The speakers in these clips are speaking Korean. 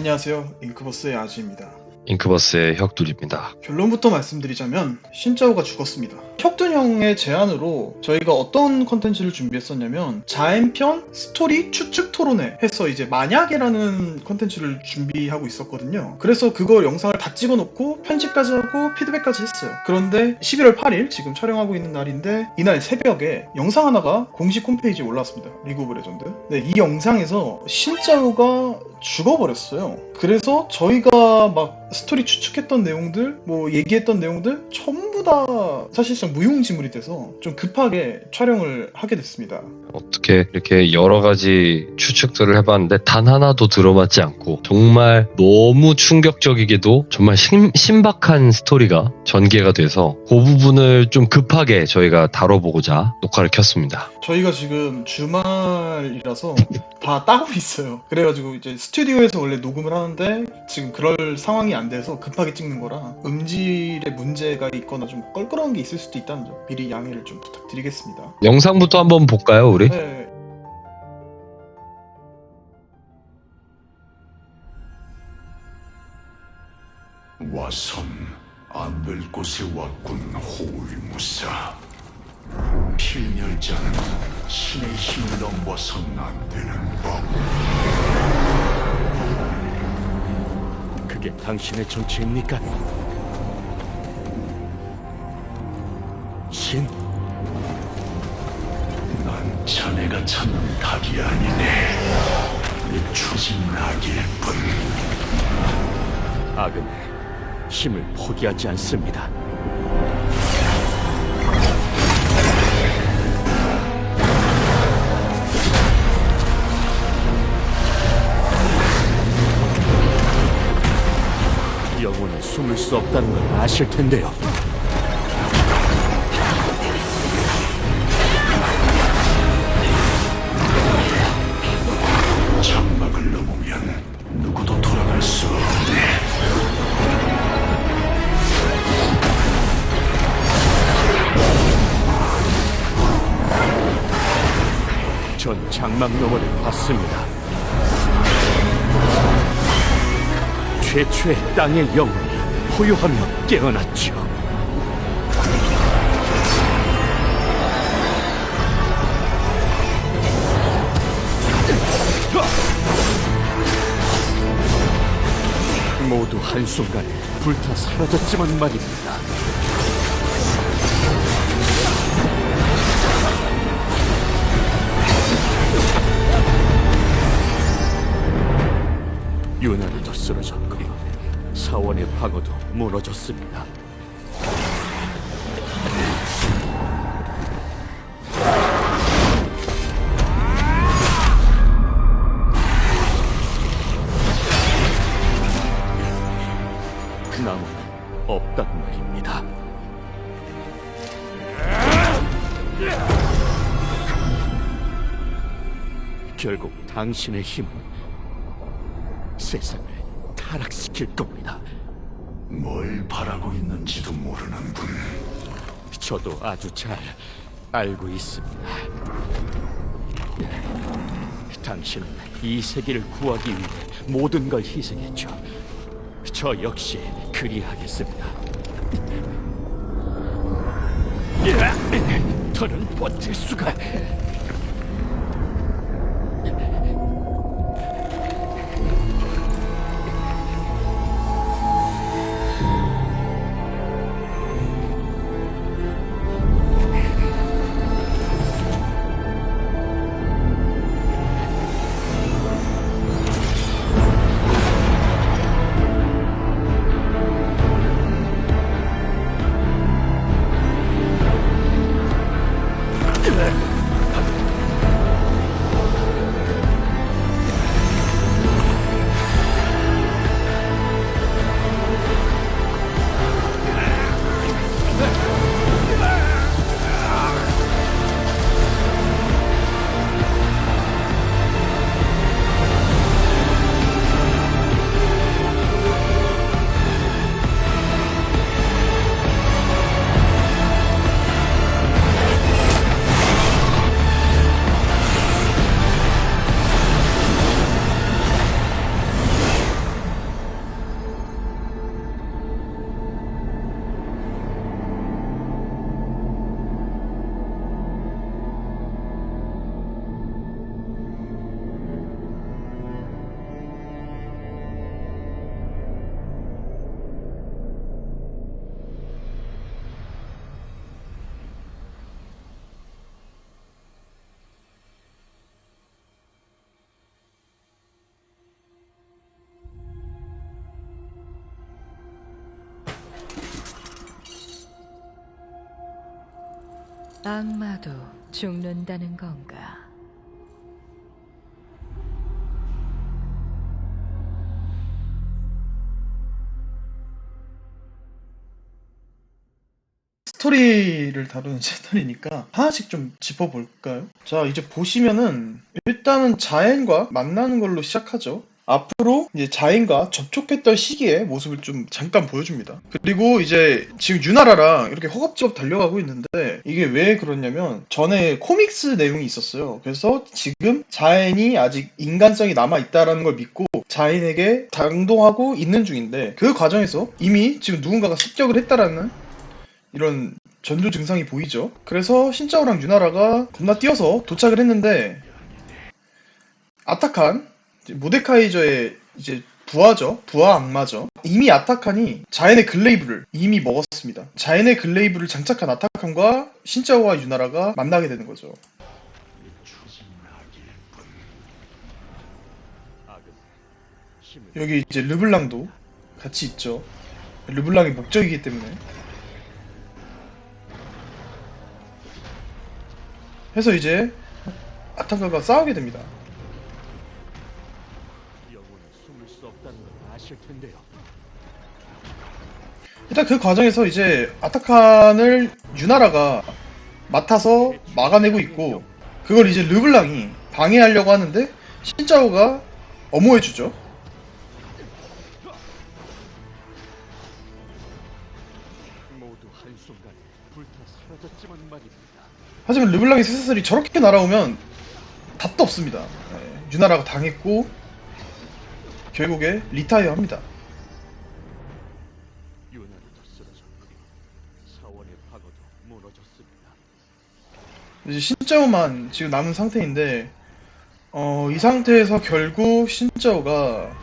안녕하세요. 잉크버스의 아지입니다. 잉크버스의 혁둘입니다. 결론부터 말씀드리자면 신짜오가 죽었습니다. 혁둔 형의 제안으로 저희가 어떤 컨텐츠를 준비했었냐면 자연편 스토리 추측 토론회 해서 이제 만약에라는 컨텐츠를 준비하고 있었거든요. 그래서 그걸 영상을 다 찍어놓고 편집까지 하고 피드백까지 했어요. 그런데 11월 8일 지금 촬영하고 있는 날인데 이날 새벽에 영상 하나가 공식 홈페이지에 올라왔습니다. 리그 오브 레전드. 네, 이 영상에서 신짜오가 죽어버렸어요. 그래서 저희가 막 스토리 추측했던 내용들, 뭐 얘기했던 내용들 전부 다 사실상 무용지물이 돼서 좀 급하게 촬영을 하게 됐습니다. 어떻게 이렇게 여러 가지 추측들을 해봤는데 단 하나도 들어맞지 않고 정말 너무 충격적이게도 정말 신, 신박한 스토리가 전개가 돼서 그 부분을 좀 급하게 저희가 다뤄보고자 녹화를 켰습니다. 저희가 지금 주말이라서 다 따고 있어요. 그래가지고 이제 스튜디오에서 원래 녹음을 하는데 지금 그럴 상황이 안 돼서 급하게 찍는 거라 음질에 문제가 있거나 좀 껄끄러운 게 있을 수도 있다는 점 미리 양해를 좀 부탁드리겠습니다. 영상부터 한번 볼까요, 우리? 네, 와선 안될 곳에 왔군 호위무사 필멸자는 신의 힘을 넘어선 안 되는 법 그게 당신의 정체입니까? 신? 난 자네가 찾는 닭이 아니네 내 추진 낙일 뿐 악은 힘을 포기하지 않습니다. 영혼은 숨을 수 없다는 걸 아실 텐데요. 전 장막 너머를 봤습니다. 최초의 땅의 영혼이 포효하며 깨어났죠. 모두 한순간에 불타 사라졌지만 말입니다. 윤활이도 쓰러졌고 사원의 방어도 무너졌습니다. 남은 없단 말입니다. 결국 당신의 힘은 세상을 타락시킬 겁니다. 뭘 바라고 있는지도 모르는군 저도 아주 잘 알고 있습니다. 당신은 이 세계를 구하기 위해 모든 걸 희생했죠. 저 역시 그리하겠습니다. 더는 버틸 수가. Ugh! 악마도 죽는다는 건가? 스토리를 다루는 채널이니까 하나씩 좀 짚어볼까요? 자, 이제 보시면은 일단은 자엔과 만나는 걸로 시작하죠. 앞으로 이제 자엔과 접촉했던 시기의 모습을 좀 잠깐 보여줍니다. 그리고 이제 지금 유나라랑 이렇게 허겁지겁 달려가고 있는데 이게 왜 그러냐면 전에 코믹스 내용이 있었어요. 그래서 지금 자엔이 아직 인간성이 남아 있다라는 걸 믿고 자엔에게 당동하고 있는 중인데 그 과정에서 이미 지금 누군가가 습격을 했다라는 이런 전조 증상이 보이죠. 그래서 신짜오랑 유나라가 겁나 뛰어서 도착을 했는데 아타칸 모데카이저의 이제 부하죠. 부하 악마죠. 이미 아타칸이 자연의 글레이브를 이미 먹었습니다. 자연의 글레이브를 장착한 아타칸과 신짜오와 유나라가 만나게 되는 거죠. 여기 이제 르블랑도 같이 있죠. 르블랑이 목적이기 때문에. 해서 이제 아타카가 싸우게 됩니다. 걸 아실 텐데요. 일단 그 과정에서 이제 아타칸을 유나라가 맡아서 막아내고 있고 그걸 이제 르블랑이 방해하려고 하는데 신짜오가 엄호해주죠. 하지만 르블랑의 새사슬이 저렇게 날아오면 답도 없습니다. 네, 유나라가 당했고 결국에 리타이어 합니다. 유나르도 쓰러졌고 사원의 방어도 무너졌습니다. 이제 신짜오만 지금 남은 상태인데 어, 이 상태에서 결국 신짜오가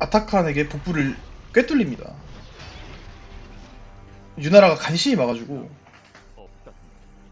아타칸에게 복부를 꿰뚫립니다. 유나라가 간신히 막아주고.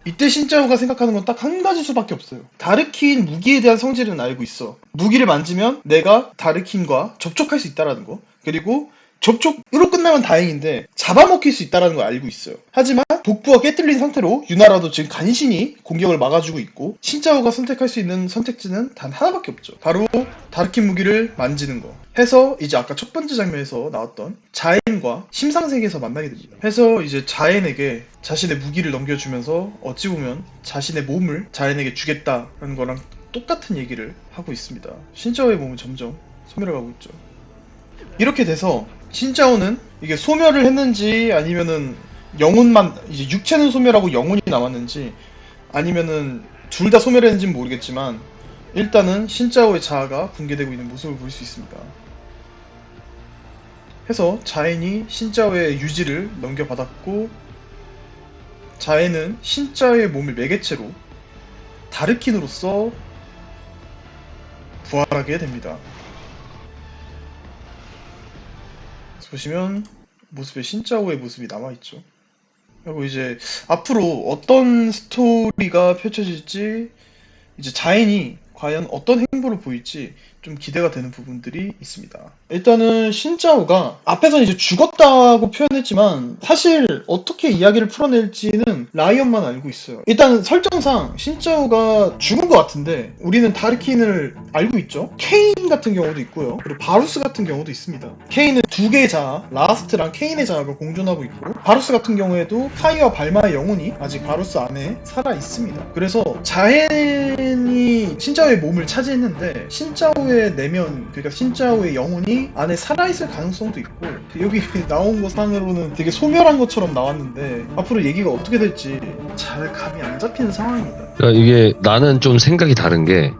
이때 신짜오가 생각하는 건 딱 한 가지 수밖에 없어요. 다르킨 무기에 대한 성질은 알고 있어. 무기를 만지면 내가 다르킨과 접촉할 수 있다라는 거. 그리고 접촉으로 끝나면 다행인데 잡아먹힐 수 있다라는 걸 알고 있어요. 하지만 복부가 깨뚫린 상태로 유나라도 지금 간신히 공격을 막아주고 있고 신짜오가 선택할 수 있는 선택지는 단 하나밖에 없죠. 바로 다르킨 무기를 만지는 거. 해서 이제 아까 첫 번째 장면에서 나왔던 자엔과 심상세계에서 만나게 됩니다. 해서 이제 자엔에게 자신의 무기를 넘겨주면서 어찌 보면 자신의 몸을 자엔에게 주겠다라는 거랑 똑같은 얘기를 하고 있습니다. 신짜오의 몸은 점점 소멸해가고 있죠. 이렇게 돼서 신짜오는 이게 소멸을 했는지 아니면은 영혼만 이제 육체는 소멸하고 영혼이 남았는지 아니면은 둘 다 소멸했는지는 모르겠지만 일단은 신짜오의 자아가 붕괴되고 있는 모습을 볼 수 있습니다. 해서 자엔이 신짜오의 유지를 넘겨받았고 자엔은 신짜오의 몸을 매개체로 다르킨으로서 부활하게 됩니다. 보시면 모습에 신짜오의 모습이 남아있죠. 그리고 이제 앞으로 어떤 스토리가 펼쳐질지 이제 자인이 과연 어떤 행보를 보일지 좀 기대가 되는 부분들이 있습니다. 일단은 신짜오가 앞에서 이제 죽었다고 표현했지만 사실 어떻게 이야기를 풀어낼지는 라이언만 알고 있어요. 일단 설정상 신짜오가 죽은 것 같은데 우리는 다르킨을 알고 있죠. 케인 같은 경우도 있고요. 그리고 바루스 같은 경우도 있습니다. 케인은 두 개의 자아, 라스트랑 케인의 자아가 공존하고 있고 바루스 같은 경우에도 카이와 발마의 영혼이 아직 바루스 안에 살아 있습니다. 그래서 자헨이 신짜오의 몸을 차지했는데 신짜오의 내면 그러니까 신짜오의 영혼이 안에 살아있을 가능성도 있고 여기 나온 거 상으로는 되게 소멸한 것처럼 나왔는데 앞으로 얘기가 어떻게 될지 잘 감이 안 잡히는 상황입니다. 그러니까 이게 나는 좀 생각이 다른 게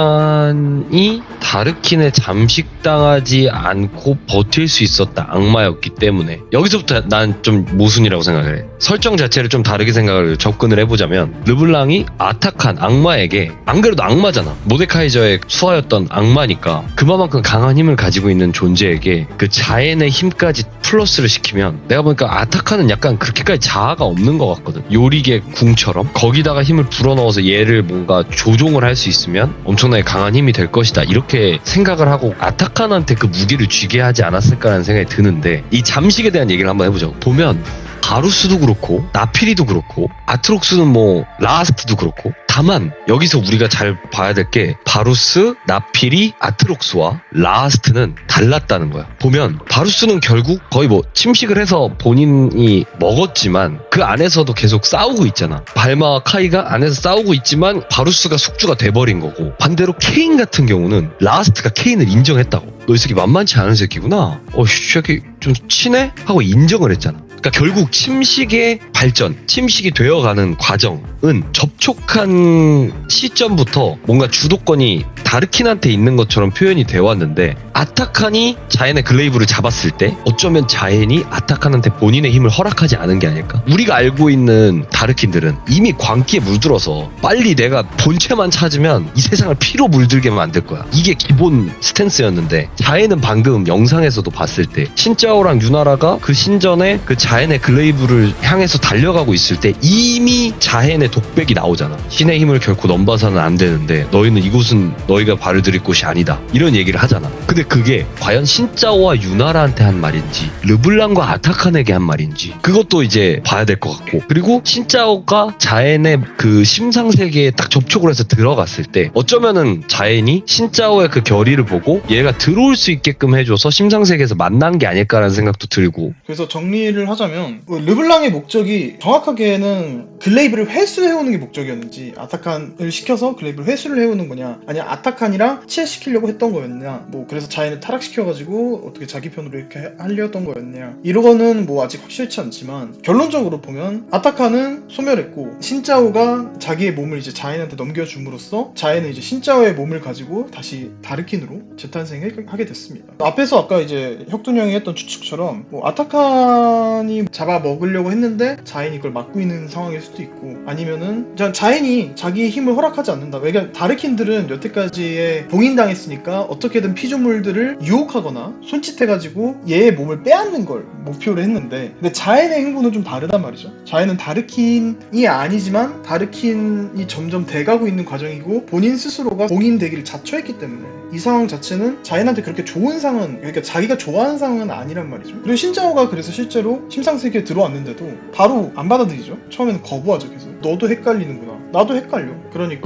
아타칸이 다르킨에 잠식당하지 않고 버틸 수 있었다. 악마였기 때문에. 여기서부터 난 좀 모순이라고 생각을 해. 설정 자체를 좀 다르게 생각을 접근을 해보자면 르블랑이 아타칸 악마에게 안 그래도 악마잖아. 모데카이저의 수하였던 악마니까 그만큼 강한 힘을 가지고 있는 존재에게 그 자엔의 힘까지 플러스를 시키면 내가 보니까 아타칸은 약간 그렇게까지 자아가 없는 것 같거든. 요리개 궁처럼? 거기다가 힘을 불어넣어서 얘를 뭔가 조종을 할 수 있으면 엄청나게 강한 힘이 될 것이다. 이렇게 생각을 하고 아타칸한테 그 무기를 쥐게 하지 않았을까라는 생각이 드는데 이 잠식에 대한 얘기를 한번 해보죠. 보면 바루스도 그렇고 나피리도 그렇고 아트록스는 뭐 라스트도 그렇고 다만 여기서 우리가 잘 봐야 될 게 바루스, 나피리, 아트록스와 라스트는 달랐다는 거야. 보면 바루스는 결국 거의 뭐 침식을 해서 본인이 먹었지만 그 안에서도 계속 싸우고 있잖아. 발마와 카이가 안에서 싸우고 있지만 바루스가 숙주가 돼버린 거고 반대로 케인 같은 경우는 라스트가 케인을 인정했다고. 너 이 새끼 만만치 않은 새끼구나. 어, 이 새끼 좀 친해? 하고 인정을 했잖아. 그러니까 결국 침식의 발전, 침식이 되어가는 과정은 접촉한 시점부터 뭔가 주도권이 다르킨한테 있는 것처럼 표현이 되어 왔는데 아타칸이 자엔의 글레이브를 잡았을 때 어쩌면 자엔이 아타칸한테 본인의 힘을 허락하지 않은 게 아닐까? 우리가 알고 있는 다르킨들은 이미 광기에 물들어서 빨리 내가 본체만 찾으면 이 세상을 피로 물들게 만들 거야. 이게 기본 스탠스였는데 자엔은 방금 영상에서도 봤을 때 신짜오랑 유나라가 그 신전에 그 자엔의 글레이브를 향해서 달려가고 있을 때 이미 자엔의 독백이 나오잖아. 신의 힘을 결코 넘 봐서는 안 되는데 너희는 이곳은 너희가 발을 들일 곳이 아니다. 이런 얘기를 하잖아. 근데 그게 과연 신짜오와 유나라한테 한 말인지 르블랑과 아타칸에게 한 말인지 그것도 이제 봐야 될 것 같고 그리고 신짜오가 자엔의 그 심상 세계에 딱 접촉을 해서 들어갔을 때 어쩌면은 자엔이 신짜오의 그 결의를 보고 얘가 들어올 수 있게끔 해줘서 심상 세계에서 만난 게 아닐까라는 생각도 들고 그래서 정리를 하자면 뭐 르블랑의 목적이 정확하게는 글레이브를 회수해오는 게 목적이었는지 아타칸을 시켜서 글레이브를 회수를 해오는 거냐 아니면 아타칸이랑 치해시키려고 했던 거였냐 뭐 그래서 자연을 타락시켜가지고 어떻게 자기 편으로 이렇게 하려던 거였냐. 이거는 뭐 아직 확실치 않지만 결론적으로 보면 아타칸은 소멸했고 신짜오가 자기의 몸을 이제 자연한테 넘겨줌으로써 자연은 이제 신짜오의 몸을 가지고 다시 다르킨으로 재탄생하게 됐습니다. 앞에서 아까 이제 혁둔 형이 했던 추측처럼 뭐 아타칸이 잡아 먹으려고 했는데 자연이 그걸 막고 있는 상황일 수도 있고 아니면은 자- 자연이 자기의 힘을 허락 하지 않는다. 왜냐면 다르킨들은 여태까지에 봉인당했으니까 어떻게든 피조물들을 유혹하거나 손짓해가지고 얘의 몸을 빼앗는 걸 목표로 했는데 근데 자연의 행보는 좀 다르단 말이죠. 자연은 다르킨이 아니지만 다르킨이 점점 돼가고 있는 과정이고 본인 스스로가 봉인되기를 자처했기 때문에 이 상황 자체는 자연한테 그렇게 좋은 상황은 그러니까 자기가 좋아하는 상황은 아니란 말이죠. 그리고 신짜오가 그래서 실제로 심상세계에 들어왔는데도 바로 안 받아들이죠. 처음에는 거부하죠 계속 너도 헷갈리는구나. 나도 헷갈려. 그러니까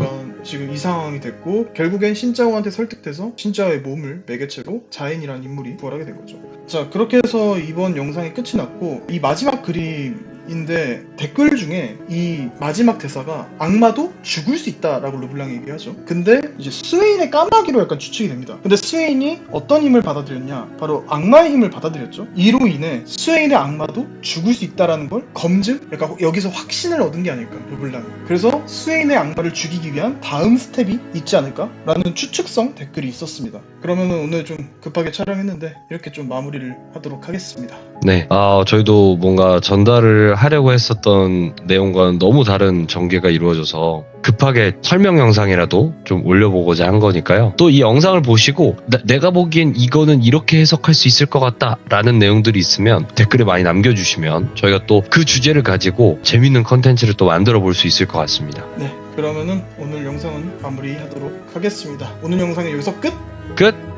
지금 이 상황이 됐고 결국엔 신짜오한테 설득돼서 신짜오의 몸을 매개체로 자엔이라는 인물이 부활하게 된 거죠. 자 그렇게 해서 이번 영상이 끝이 났고 이 마지막 그림 인데 댓글 중에 이 마지막 대사가 악마도 죽을 수 있다라고 르블랑이 얘기하죠. 근데 이제 스웨인의 까마귀로 약간 추측이 됩니다. 근데 스웨인이 어떤 힘을 받아들였냐? 바로 악마의 힘을 받아들였죠. 이로 인해 스웨인의 악마도 죽을 수 있다라는 걸 검증? 그러니까 여기서 확신을 얻은 게 아닐까 르블랑이. 그래서 스웨인의 악마를 죽이기 위한 다음 스텝이 있지 않을까라는 추측성 댓글이 있었습니다 그러면 오늘 좀 급하게 촬영했는데 이렇게 좀 마무리를 하도록 하겠습니다. 네, 아, 저희도 뭔가 전달을 하려고 했었던 내용과는 너무 다른 전개가 이루어져서 급하게 설명 영상이라도 좀 올려보고자 한 거니까요. 또 이 영상을 보시고 나- 내가 보기엔 이거는 이렇게 해석할 수 있을 것 같다라는 내용들이 있으면 댓글에 많이 남겨주시면 저희가 또 그 주제를 가지고 재밌는 컨텐츠를 또 만들어 볼 수 있을 것 같습니다. 네. 그러면은 오늘 영상은 마무리하도록 하겠습니다. 오늘 영상은 여기서 끝 끝!